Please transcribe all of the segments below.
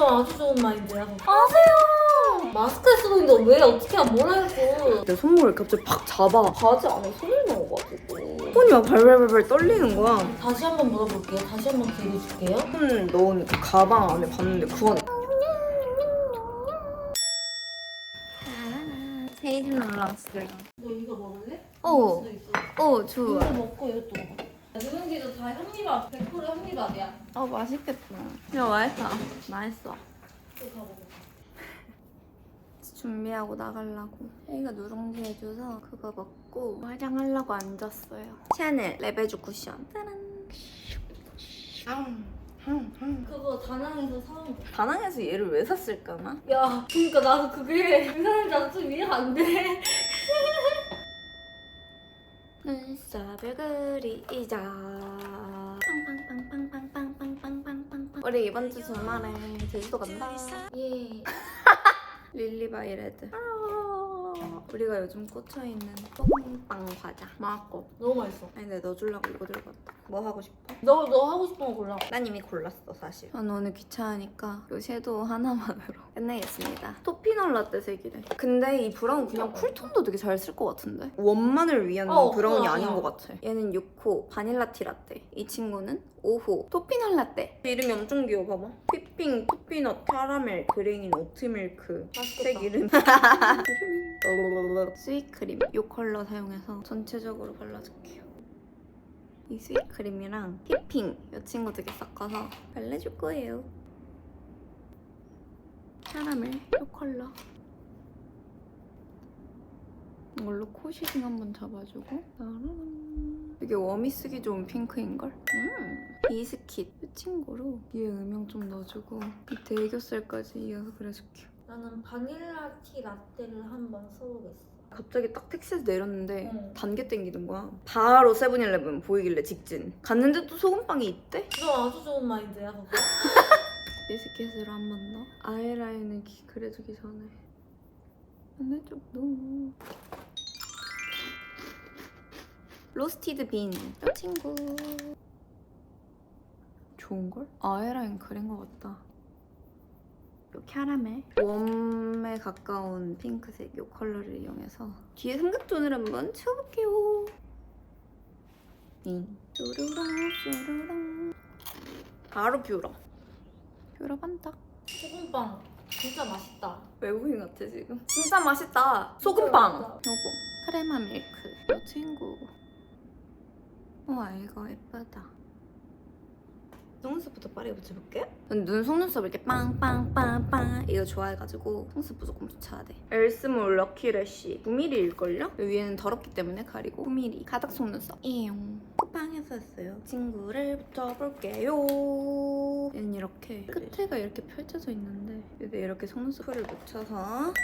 너 아주 좋은 마인드야. 아세요. 마스크 쓰고 있는데 왜 어떻게 안 몰라요? 내 손목을 갑자기 팍 잡아 바지 안에 손을 넣어가지고 손이 막 발발발발 떨리는 거야 다시 한 번 물어볼게요. 다시 한 번 기회 줄게요. 손 넣은 그 가방 안에 봤는데 그 안에 세일 올라왔어요 너 이거 먹을래? 어. 어 이거 좋아 먹고 이것도 먹어. 누룽지도 다 현미밥, 100% 현미밥이야. 어 맛있겠다 야 맛있다 맛있어 이거 다 먹어. 준비하고 나가려고 혜이가 누룽지 해줘서 그거 먹고 화장하려고 앉았어요 샤넬 레베주 쿠션 짜란 그거 다낭에서 사온 거. 다낭에서 얘를 왜 샀을까나? 야, 그러니까 나도 그게 이상한지 좀 이해가 안 돼. 눈썹을 그리자 우리 이번 주 주말에 제주도 간다 예. 릴리바이 레드 우리가 요즘 꽂혀있는 뽕빵 과자 맛있고 너무 맛있어. 아니 근데 너 주려고 이거 들고 왔다 뭐 하고 싶어? 너, 너 하고 싶은 거 골라. 난 이미 골랐어 사실. 전 오늘 귀찮으니까 요 섀도우 하나만으로 끝내겠습니다. 토피넛 라떼 색이래. 근데 이 브라운 그냥 쿨톤도 되게 잘 쓸 것 같은데? 원만을 위한 어, 브라운이 그거 아닌. 것 같아. 얘는 6호 바닐라티 라떼. 이 친구는 5호 토피넛 라떼. 이름이 엄청 귀여워 봐봐 휘핑, 토피넛, 캐러멜, 그레인, 오트밀크. 맛있겠다. 색 이름. 스윗크림. 이 컬러 사용해서 전체적으로 발라줄게요 이 스윗크림이랑 휘핑 이 친구 되게 섞어서 발라줄 거예요 캐러멜 이 컬러 이걸로 코 쉐딩 한번 잡아주고 따라란. 되게 웜이 쓰기 좋은 핑크인걸? 음. 비스킷 이 친구로 위에 음영 좀 넣어주고 밑에 애교살까지 이어서 그려줄게요 나는 바닐라 티 라떼를 한번 써보겠어. 갑자기 딱 택시에서 내렸는데 응. 단계 땡기는 거야. 바로 세븐일레븐 보이길래 직진. 갔는데 또 소금빵이 있대? 너 아주 좋은 마인드야, 그거. 한번 더. 아이라인을 기- 그려주기 전에. 반대쪽도. 로스티드 빈. 이 친구. 좋은걸? 아이라인 그린 것 같다. 요 캐러멜 웜에 가까운 핑크색 요 컬러를 이용해서 뒤에 삼각존을 한번 채워볼게요. 잉. 뾰루랑 뾰루랑 바로 뷰러. 뷰러 반딱. 소금빵. 진짜 맛있다. 외국인 같아 지금. 진짜 맛있다. 소금빵. 진짜 요거 크레마 밀크. 요 친구. 우와 이거 예쁘다. 속눈썹부터 빠르게 붙여볼게. 전눈 속눈썹 이렇게 빵빵빵빵 이거 좋아해가지고 속눈썹도 조금 붙여야 돼. 엘스몰 럭키래쉬 9mm일걸요? 위에는 더럽기 때문에 가리고 9mm 가닥 속눈썹. 이용. 쿠팡에서 샀어요. 친구를 붙여볼게요. 얘는 이렇게 끝에가 이렇게 펼쳐져 있는데 여기 이렇게 속눈썹을 붙여서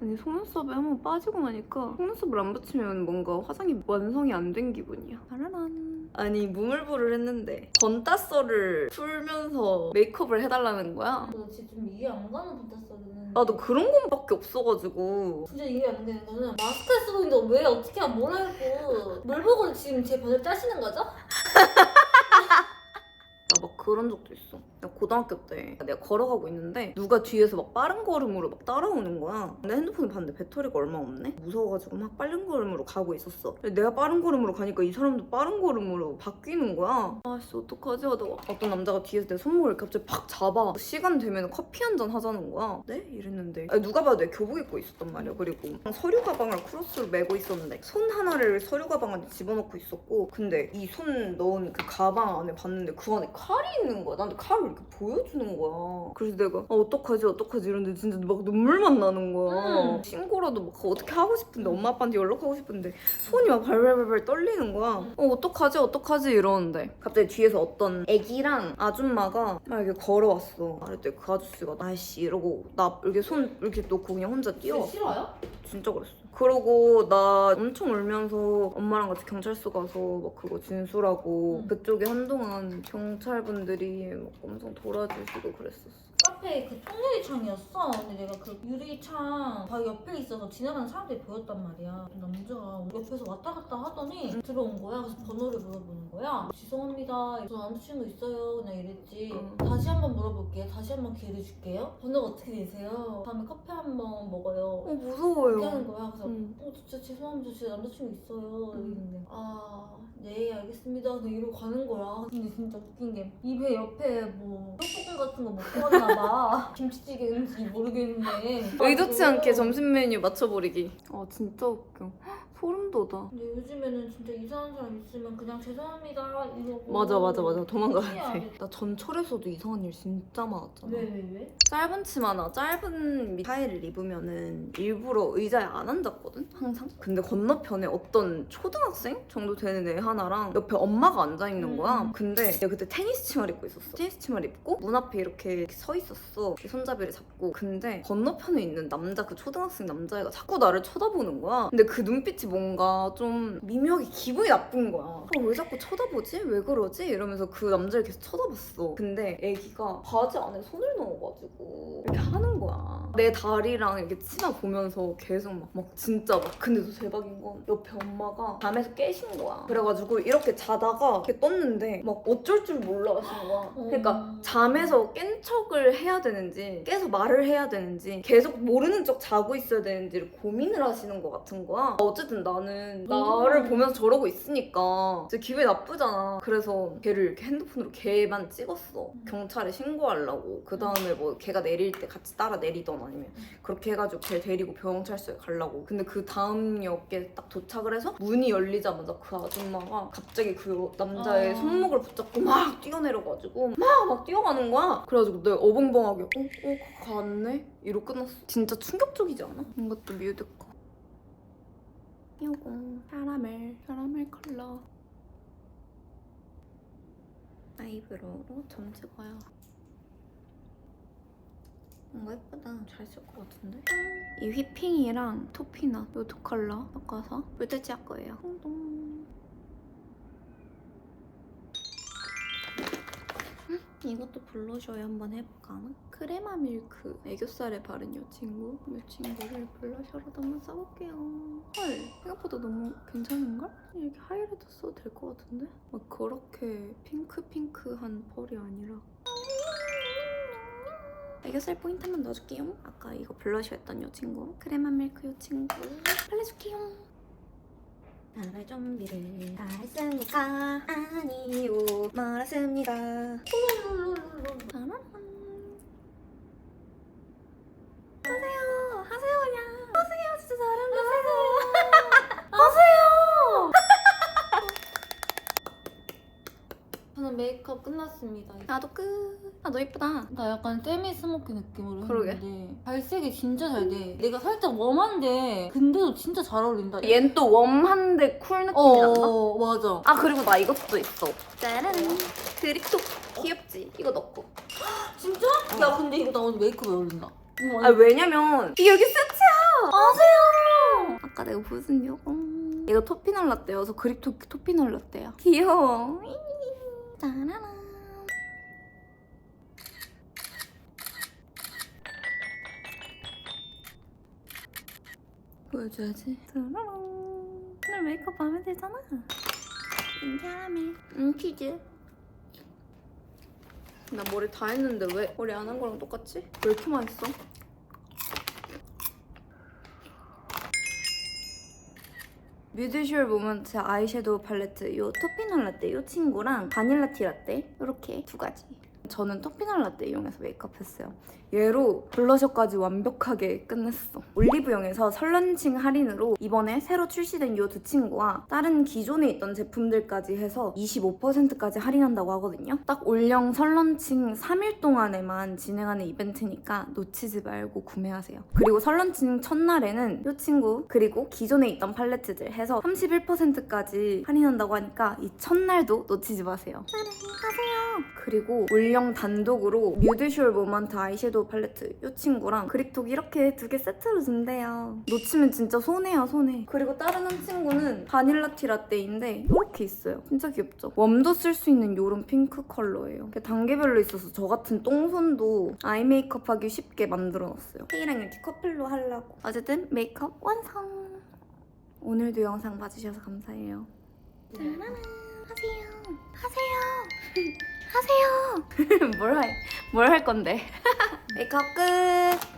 아니 속눈썹에 한번 빠지고 나니까 속눈썹을 안 붙이면 뭔가 화장이 완성이 안 된 기분이야. 짜라란. 아니 무물보를 했는데 건따서를 풀면서 메이크업을 해달라는 거야. 너 진짜 좀 이해 안 가는 판타스는 나도 그런 것밖에 없어가지고 진짜 이해 안 되는 거는 마스크 쓰고 있는데 왜 어떻게 안 몰라요? 물 보고 지금 제 발을 짜시는 거죠? 나 막 그런 적도 있어. 나 고등학교 때 내가 걸어가고 있는데 누가 뒤에서 막 빠른 걸음으로 막 따라오는 거야. 내 핸드폰을 봤는데 배터리가 얼마 없네? 무서워가지고 막 빠른 걸음으로 가고 있었어. 근데 내가 빠른 걸음으로 가니까 이 사람도 빠른 걸음으로 바뀌는 거야. 아씨 어떡하지 하다가 어떤 남자가 뒤에서 내 손목을 갑자기 팍 잡아. 시간 되면 커피 한 잔 하자는 거야. 네? 이랬는데 아니, 누가 봐도 내가 교복 입고 있었단 말이야. 그리고 서류 가방을 크로스로 메고 있었는데 손 하나를 서류 가방 안에 집어넣고 있었고 근데 이 손 넣은 그 가방 안에 봤는데 그 안에 칼이 있는 거야. 칼을 이렇게 보여주는 거야. 그래서 내가 아, 어떡하지 어떡하지 이러는데 진짜 막 눈물만 나는 거야. 음. 신고라도 막 어떻게 하고 싶은데 엄마 아빠한테 연락하고 싶은데 손이 막 발발발발 떨리는 거야. 어 어떡하지 어떡하지 이러는데 갑자기 뒤에서 어떤 애기랑 아줌마가 막 이렇게 걸어왔어. 그랬더니 그 아저씨가 아이씨 이러고 나 이렇게 손 이렇게 놓고 그냥 혼자 뛰어왔어. 싫어요? 진짜 그랬어. 그러고 나 엄청 울면서 엄마랑 같이 경찰서 가서 막 그거 진술하고 응. 그쪽에 한동안 경찰분들이 막 엄청 돌아주시고 그랬었어. 카페 그 통유리 창이었어. 근데 내가 그 유리창 바로 옆에 있어서 지나가는 사람들이 보였단 말이야. 남자가 옆에서 왔다 갔다 하더니 들어온 거야. 그래서 번호를 물어보는 거야. 죄송합니다. 저 남자친구 있어요. 그냥 이랬지. 응. 다시 한번 물어볼게요. 다시 한번 기회를 줄게요. 번호가 어떻게 되세요? 다음에 커피 한번 먹어요. 어 무서워요. 이렇게 하는 거야. 그래서 응. 어 진짜 죄송합니다. 제 남자친구 있어요. 음. 근데 이러고 가는 거야. 근데 진짜 웃긴 게 입에 옆에 뭐 떡볶이 같은 거 먹고 왔나 봐. 김치찌개인지 모르겠는데. 의도치 않게 점심 메뉴 맞춰버리기. 아 진짜 웃겨. 헉, 소름 돋아. 근데 요즘에는 진짜 이상한 사람 있으면 그냥 죄송합니다 이러고 맞아 맞아 맞아 도망가야 돼. 돼. 나 전철에서도 이상한 일 진짜 많았잖아. 왜왜 왜? 짧은 치마나 짧은 타이를 입으면은 일부러 의자에 안 앉았거든 항상 근데 건너편에 어떤 초등학생 정도 되는 애 하나랑 옆에 엄마가 앉아 있는 거야 음. 근데 내가 그때 테니스 치마를 입고 있었어 테니스 치마를 입고 문 앞에 이렇게, 이렇게 서 있었어 이렇게 손잡이를 잡고 근데 건너편에 있는 남자 그 초등학생 남자애가 자꾸 나를 쳐다보는 거야 근데 그 눈빛이 뭔가 좀 미묘하게 기분이 나쁜 거야 어, 왜 자꾸 쳐다보지? 왜 그러지? 이러면서 그 남자를 계속 쳐다봤어 근데 애기가 바지 안에 손을 넣어가지고 이렇게 하는 거야. 내 다리랑 이렇게 치마 보면서 계속 막, 막 진짜 막 근데 또 대박인 건 옆에 엄마가 잠에서 깨신 거야. 그래가지고 이렇게 자다가 이렇게 떴는데 막 어쩔 줄 몰라 하시는 거야. 그러니까 잠에서 깬 척을 해야 되는지 깨서 말을 해야 되는지 계속 모르는 척 자고 있어야 되는지를 고민을 하시는 것 같은 거야. 어쨌든 나는 나를 보면서 저러고 있으니까 진짜 기분이 나쁘잖아. 그래서 걔를 이렇게 핸드폰으로 걔만 찍었어. 경찰에 신고하려고. 그 다음에 뭐 걔가 내릴 때 같이 따라 내리던 아니면 그렇게 해가지고 걔 데리고 병찰서에 가려고 근데 그 다음 역에 딱 도착을 해서 문이 열리자마자 그 아줌마가 갑자기 그 남자의 아. 손목을 붙잡고 막 뛰어내려가지고 막 막 뛰어가는 거야 그래가지고 내가 어벙벙하게 어? 어? 갔네? 이러고 끝났어 진짜 충격적이지 않아? 이것도 뮤드 거 요거 캐러멜 캐러멜 컬러 아이브로우로 점 찍어요 뭔가 예쁘다. 잘 쓸 것 같은데? 이 휘핑이랑 토피넛 이두 컬러 섞어서 할 거예요. 음, 이것도 블러셔에 한번 해볼까? 크레마 밀크 애교살에 바른 이 친구 이 친구를 블러셔로도 한번 써볼게요 헐 생각보다 너무 괜찮은걸? 이렇게 하이라이트 써도 될 것 같은데? 막 그렇게 핑크핑크한 펄이 아니라 애교살 포인트 한번 넣어줄게요. 아까 이거 블러셔였던 이 친구. 크레마 밀크 이 친구. 발라줄게요. 나의 좀비를 다 했으니까 아니요 말았습니다. 짜라란. 하세요. 하세요 그냥. 하세요 진짜 잘한다. 하세요. 저는 메이크업 끝났습니다. 나도 끝. 아너 예쁘다. 나 약간 세미 스모키 느낌으로 그러게. 했는데 발색이 진짜 잘 돼. 내가 살짝 웜한데 근데도 진짜 잘 어울린다. 얜 또 웜한데 쿨 느낌이 난다. 어 맞아. 아 그리고 나 이것도 있어. 짜란. 그립톡 귀엽지? 이거 넣고. 진짜? 야 근데 이거 나 오늘 메이크업에 어울린다. 이거 아 완전- 왜냐면 여기 세트야. 아세요? 아까 내가 무슨 요거? 이거 토피넛 라떼여서 그립톡 토피넛 라떼야. 귀여워. 짜라란. 보여줘야지. 짜라란. 오늘 메이크업 마음에 들잖아. 음, 캐러멜. 음, 치즈. 나 머리 다 했는데 왜 머리 안 한 거랑 똑같지? 왜 이렇게 맛있어? 뮤드슈얼 모먼트 아이섀도우 팔레트 요 토피넛 라떼 요 친구랑 바닐라 티 라떼 요렇게 두 가지 저는 토피넛 라떼 이용해서 메이크업 했어요 얘로 블러셔까지 완벽하게 끝냈어 올리브영에서 설런칭 할인으로 이번에 새로 출시된 요두 친구와 다른 기존에 있던 제품들까지 해서 25%까지 할인한다고 하거든요 딱 올영 설런칭 3일 동안에만 진행하는 이벤트니까 놓치지 말고 구매하세요 그리고 설런칭 첫날에는 이 친구 그리고 기존에 있던 팔레트들 해서 31%까지 할인한다고 하니까 이 첫날도 놓치지 마세요. 하세요. 그리고 올영 단독으로 뮤드쇼 모먼트 아이섀도우 팔레트 이 친구랑 그립톡 이렇게 두 개 세트로 준대요. 놓치면 진짜 손해야 손해. 그리고 다른 한 친구는 바닐라 티 라떼인데 이렇게 있어요. 진짜 귀엽죠? 웜도 쓸 수 있는 이런 핑크 컬러예요. 단계별로 있어서 저 같은 똥손도 아이 메이크업 하기 쉽게 만들어놨어요. 테이랑 이렇게 커플로 하려고. 어쨌든 메이크업 완성! 오늘도 영상 봐주셔서 감사해요. 짜라란 하세요. 하세요. 하세요. 뭘 할, 뭘 할 건데? 메이크업 끝.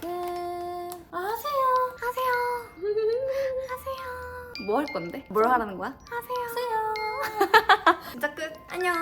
끝. 아, 하세요. 하세요. 하세요. 뭐 할 건데? 뭘 하라는 거야? 하세요. 하세요. 진짜 끝. 안녕.